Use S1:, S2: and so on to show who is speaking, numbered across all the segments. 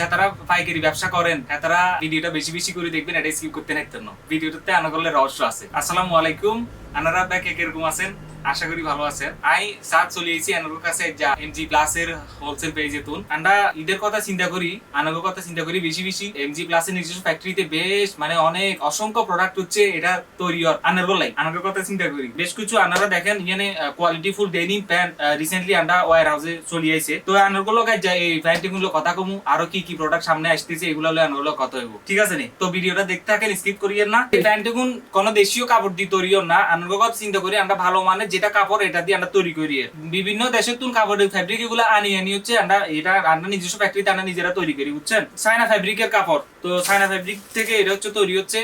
S1: যারা পাইকারি ব্যবসা করেন তারা ভিডিওটা বেশি বেশি করে দেখবেন, এটা স্কিপ করতে না। ভিডিওটাতে আনাগলে রহস্য আছে। আসসালামু আলাইকুম। আনারা ব্যাক এরকম আছেন? আশা করি ভালো আছেন আই সাত চলে এসেছি আনাগোর কাছে যা এমজি প্লাস এর হোলসেল পেজে তুন। আমরা ঈদের কথা চিন্তা করি আনাগোর কথা চিন্তা করি বেশি বেশি এমজি প্লাস এর নিজস্ব ফ্যাক্টরিতে বেশ মানে অনেক অসংখ্য প্রোডাক্ট হচ্ছে এটা তৈরি হয় আনাগোর লাই আনাগোর কথা চিন্তা করি। বেশ কিছু আনারা দেখেন ইয়ানে quality full denim pant recently আন্ডা ওয়ার হাউসে চলে আইছে। তো আনারগুলো এই প্যান্টিংগুলো কথা কমু, আরও কি কি প্রোডাক্ট সামনে আসতেছে, এগুলো আনারগুলো কথা হইব। ঠিক আছে নি? তো ভিডিওটা দেখতে থাকেন স্কিপ করিয়েন না। এই প্যান্টিং কোন দেশীয় কাপড় দিয়ে তৈরি হয় না। আনারগুলো চিন্তা করি আমরা ভালো মানে যেটা কাপড়, এটা দিয়ে আমরা তৈরি করি। বিভিন্ন দেশের তুন কাপড়ের ফ্যাব্রিক এগুলো আনি আনি হচ্ছে, আমরা এটা, আমরা নিজস্ব ফ্যাক্টরিতে আমরা নিজেরা তৈরি করি, বুঝছেন? চায়না ফ্যাব্রিকের কাপড়। তো চায়না ফ্যাব্রিক থেকে এটা হচ্ছে তৈরি হচ্ছে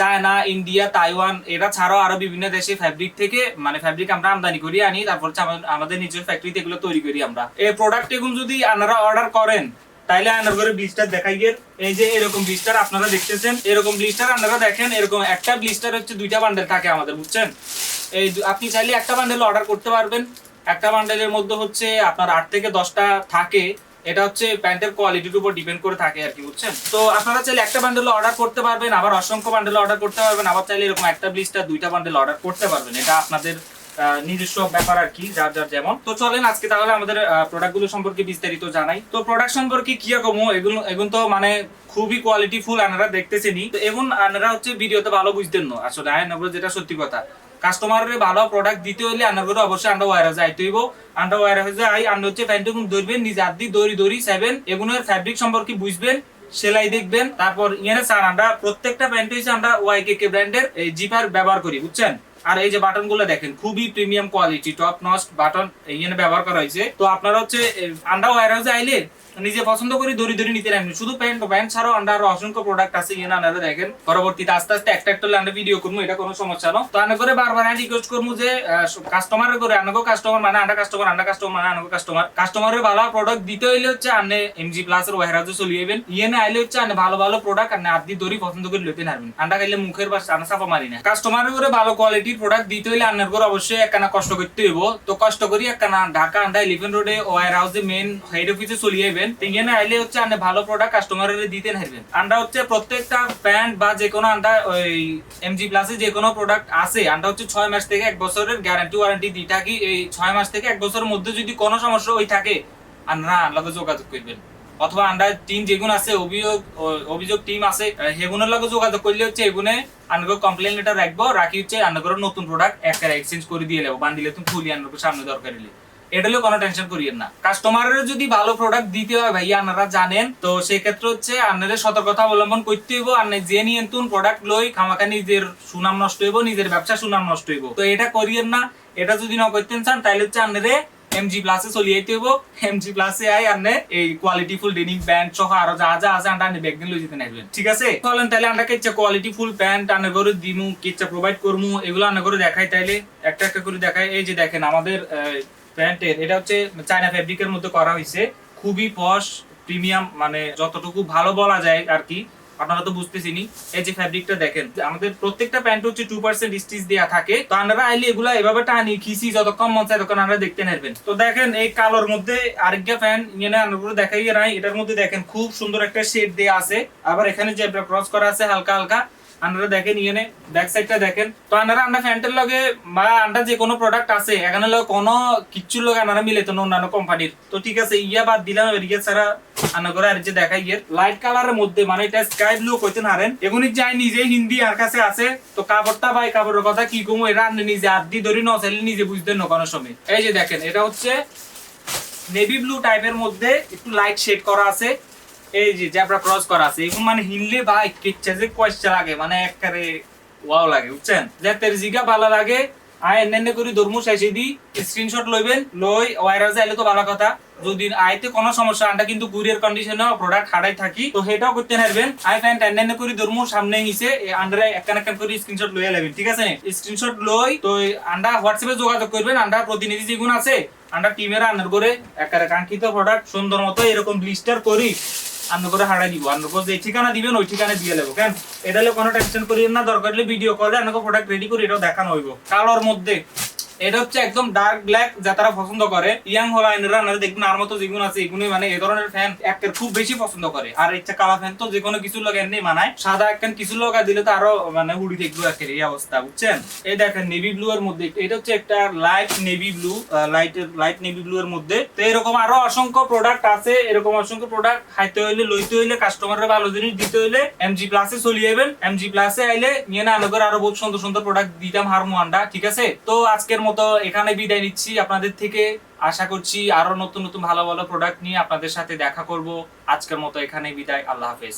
S1: চায়না ইন্ডিয়া তাইওয়ান এটা ছাড়াও আরও বিভিন্ন দেশে ফ্যাব্রিক থেকে মানে ফ্যাব্রিক আমরা আমদানি করি, আনি, তারপর আমাদের নিজের ফ্যাক্টরিতে এগুলো তৈরি করি আমরা। এই প্রোডাক্ট এগুলো যদি আপনারা অর্ডার করেন, তাইলে আনার করে ব্লিস্টার দেখাই গিয়ে এই যে এরকম ব্লিস্টার আপনারা দেখতেছেন, এরকম ব্লিস্টার আপনারা দেখেন, এরকম একটা ব্লিস্টার হচ্ছে দুইটা বান্ডেল থাকে আমাদের, বুঝছেন? এই আপনি চাইলে একটা বান্ডেল অর্ডার করতে পারবেন। একটা বান্ডেলের মধ্যে হচ্ছে আপনার আট থেকে দশটা থাকে। এটা হচ্ছে প্যান্টের কোয়ালিটির উপর ডিপেন্ড করে থাকে আর কি, বুঝছেন? তো আপনারা চাইলে একটা বান্ডেল অর্ডার করতে পারবেন, আবার অসংখ্য বান্ডেল অর্ডার করতে পারবেন, আবার চাইলে এরকম একটা ব্লিস্টার দুইটা বান্ডেল অর্ডার করতে পারবেন। এটা আপনাদের নিজস্ব ব্যাপার আর কি, যার যার যেমন। তো চলেন আজকে তাহলে আমাদের প্রোডাক্টগুলো সম্পর্কে বিস্তারিত জানাই। তো প্রোডাক্ট সম্পর্কে কি রকম এগুলো এগুলো তো মানে খুবই কোয়ালিটি ফুল আনারা দেখতেছেনি তো এবং আনারা হচ্ছে ভিডিওতে ভালো বুঝতেন না। আসলে আয় নগর যেটা সত্যি কথা কাস্টমারের ভালো প্রোডাক্ট দিতে হলে আনার অবশ্যই আন্ডা ওয়ার যাইতে হইব। আন্ডা ওয়ার যাই আন্ডা হচ্ছে প্যান্টুকুন ধরবেন, নিজ হাত দিয়ে দড়ি দড়ি সেভেন এগুলোর ফ্যাব্রিক সম্পর্কে বুঝবেন, সেলাই দেখবেন, তারপর ইয়ানে স্যার আমরা প্রত্যেকটা প্যান্ট হচ্ছে আমরা ওয়াইকে কে কে ব্র্যান্ডের এই জিপার ব্যবহার করি, বুঝছেন? আর এই যে বাটনগুলো দেখেন, খুবই premium quality top notch button এখানে ব্যবহার করা হয়েছে। তো আপনারা হচ্ছে আন্ডা ওয়ার হাউসে আইলে নিজে পছন্দ করি, দড়ি দড়ি নিতে রাখবেন শুধু প্যান্ট প্যান্ট ছাড়াও আন্ডা আরও অসংখ্য প্রোডাক্ট আছে ইয়ে আপনারা দেখেন। পরবর্তীতে আস্তে আস্তে একটা একটা আমরা ভিডিও করব, এটা কোনো সমস্যা না। তো আনা করে বারবার আমি রিকোয়েস্ট করব যে কাস্টমারের করে আনাগো কাস্টমার মানে আন্ডা কাস্টমার আন্ডা কাস্টমার মানে আনাগো কাস্টমার কাস্টমারের ভালো প্রোডাক্ট দিতে হইলে হচ্ছে আপনি এমজি প্লাস এর ওয়ারহাউসে চলে যাবেন। ইয়ে না আইলে হচ্ছে আপনি ভালো ভালো প্রোডাক্ট আপনি আদি দড়ি পছন্দ করে লইতে পারবেন আন্ডা খাইলে মুখের পাশে আনা সাফা মারি না। কাস্টমারের করে ভালো কোয়ালিটির প্রোডাক্ট দিতে হইলে আপনার করে অবশ্যই একখানা কষ্ট করতে হইব। তো কষ্ট করি একখানা ঢাকা আন্ডা ইলেভেন রোডে ওয়ার হাউসে মেন হেড অফিসে চলে যাবেন তো ইয়ে আইলে হচ্ছে আপনি ভালো প্রোডাক্ট কাস্টমারের দিতে পারবেন আন্ডা হচ্ছে প্রত্যেকটা বা যে কোনো আন্ডা ওই এমজি প্লাসে যে কোনো প্রোডাক্ট আছে আন্ডা হচ্ছে ছয় মাস থেকে এক বছরের গ্যারান্টি ওয়ারেন্টি থাকি এই ছয় মাস থেকে এক বছরের মধ্যে যদি কোনো সমস্যা হয়ে থাকে আন্ডাকে যোগাযোগ করবেন। অথবা আন্ডার টিম যেগুলো আছে অভিযোগ অভিযোগ টিম আছে আহ, সেগুলোর লগে যোগাযোগ করলে হচ্ছে এগুনে আনগো কমপ্লেন লেটার রাখব রাখি হচ্ছে আনগর নতুন প্রোডাক্ট একটা এক্সচেঞ্জ করে দিয়ে নেব বান্ডিলে তুমি ফুলি আনগো সামনে দরকার হলে এটা কোনো টেনশন করিয়েন না। কাস্টমারের যদি ভালো প্রোডাক্ট দিতে হয় ভাইয়া আপনারা জানেন, তো সেই ক্ষেত্রে হচ্ছে আপনাদের সতর্কতা অবলম্বন করতে হইব, আর যে নিয়ে তুন প্রোডাক্ট লই খামাখা নিজের সুনাম নষ্ট হইব, নিজের ব্যবসা সুনাম নষ্ট হইব। তো এটা করিয়েন না, এটা যদি না করতেন চান তাহলে হচ্ছে আপনারে এমজি প্লাসে চলে যেতে হইব। এমজি প্লাসে আই আপনি এই কোয়ালিটি ফুল ডেনিম প্যান্ট সহ আরও যা যা আছে আন্ডা আপনি ব্যাগ লই যেতে নাকবেন ঠিক আছে? চলেন তাহলে আমরা কিচ্ছা কোয়ালিটি ফুল প্যান্ট আনে করে দিমু কিচ্ছা প্রোভাইড করমু, এগুলো আনে করে দেখাই তাইলে, একটা একটা করে দেখাই। এই যে দেখেন আমাদের প্যান্টের এটা হচ্ছে চায়না ফ্যাব্রিকের মধ্যে করা হয়েছে খুবই পশ প্রিমিয়াম মানে যতটুকু ভালো বলা যায় আর কি আপনারা তো বুঝতেছিনি, এই যে ফ্যাব্রিকটা দেখেন, আমাদের প্রত্যেকটা প্যান্ট হচ্ছে টু পার্সেন্ট স্টিচ দেওয়া থাকে। তো আপনারা আইলে এগুলা এভাবে টানি খিসি যতক্ষণ মন চায় তখন আমরা দেখতে নেবেন। তো দেখেন, এই কালোর মধ্যে আরেকটা ফ্যান ইয়ে আমরা দেখাই নাই। এটার মধ্যে দেখেন, খুব সুন্দর একটা শেড দেওয়া আছে। আবার এখানে যে ক্রস করা আছে, হালকা হালকা। আপনারা দেখেন ইয়ে ব্যাক সাইডটা দেখেন। তো আপনারা আমরা ফ্যান্টের লগে বা আন্ডা যে কোনো প্রোডাক্ট আছে, এখানে লগে কোনো কিচ্ছুর লগে আপনারা মিলে তো অন্যান্য কোম্পানির তো ঠিক আছে, ইয়া বাদ দিলাম এদিকে ছাড়া করে আর যে দেখাই ইয়ের। লাইট কালারের মধ্যে মানে এটা স্কাই ব্লু কইতে নারেন এগুনি যাই, নিজে হিন্দি আর কাছে আছে। তো কাপড়টা ভাই, কাপড়ের কথা কি কমু, এটা আপনি নিজে আদি ধরি নচাইলে নিজে বুঝতেন না কোনো সময়। এই যে দেখেন, এটা হচ্ছে নেভি ব্লু টাইপের মধ্যে একটু লাইট শেড করা আছে। এই যে জ্যাবরা ক্রস করা আছে মানে ভাই কিচ্ছা যে লাগে মানে একবারে ওয়াও লাগে, বুঝছেন? জিগা ভালো লাগে, আয় করি দি স্ক্রিনশট লইবেন, লই আইলে তো ভালো কথা। যদি কোনো সমস্যা কিন্তু কুরিয়ার কন্ডিশনে প্রোডাক্ট হারাই থাকি, তো সেটাও করতে আই করি সামনে হিসে আন্ডারে একখান একখান করে স্ক্রিনশট লইয়া লাগবেন ঠিক আছে? স্ক্রিনশট লই, তো আন্ডা হোয়াটসঅ্যাপে যোগাযোগ করবেন, আন্ডা প্রতিনিধি যেগুলো আছে, আন্ডা টিমের আন্ডার করে একারে কাঙ্ক্ষিত প্রোডাক্ট সুন্দর মতো এরকম ব্লিস্টার করি। আন্ডার করে হারাই দিব করে যে ঠিকানা দিবেন, ওই ঠিকানা দিয়ে নেব কেন? এটা কোনো টেনশন করিয়েন না দরকার হলে ভিডিও কলে আমাকে প্রোডাক্ট রেডি করে এটাও দেখানো হইব কালোর মধ্যে। এটা হচ্ছে একদম ডার্ক ব্ল্যাক যা তারা পছন্দ করে। ইয়াং দেখবেন আর মতো আছে মানে এই ধরনের ফ্যান খুব বেশি পছন্দ করে। আর ইচ্ছা কালা ফ্যান তো যে কোনো কিছু লগা এমনি মানায়। সাদা একখান কিছু দিলে তো আরও মানে দেখব এই অবস্থা, বুঝছেন? এই দেখেন নেভি ব্লু এর মধ্যে, এটা হচ্ছে একটা light navy blue light light navy blue এর মধ্যে। তো এরকম আরও অসংখ্য প্রোডাক্ট আছে, এরকম অসংখ্য প্রোডাক্ট খাইতে হইলে, লইতে হইলে কাস্টমারের ভালো জিনিস দিতে হইলে এমজি প্লাসে চলে যাবেন। এমজি প্লাসে আইলে, নিয়ে না আলো করে আরও বহুত সুন্দর সুন্দর প্রোডাক্ট দিতাম হারমো ঠিক আছে? তো আজকের মতো এখানে বিদায় নিচ্ছি। আপনাদের থেকে আশা করছি আরও নতুন নতুন ভালো ভালো প্রোডাক্ট নিয়ে আপনাদের সাথে দেখা করব। আজকের মতো এখানে বিদায়। আল্লাহ হাফেজ।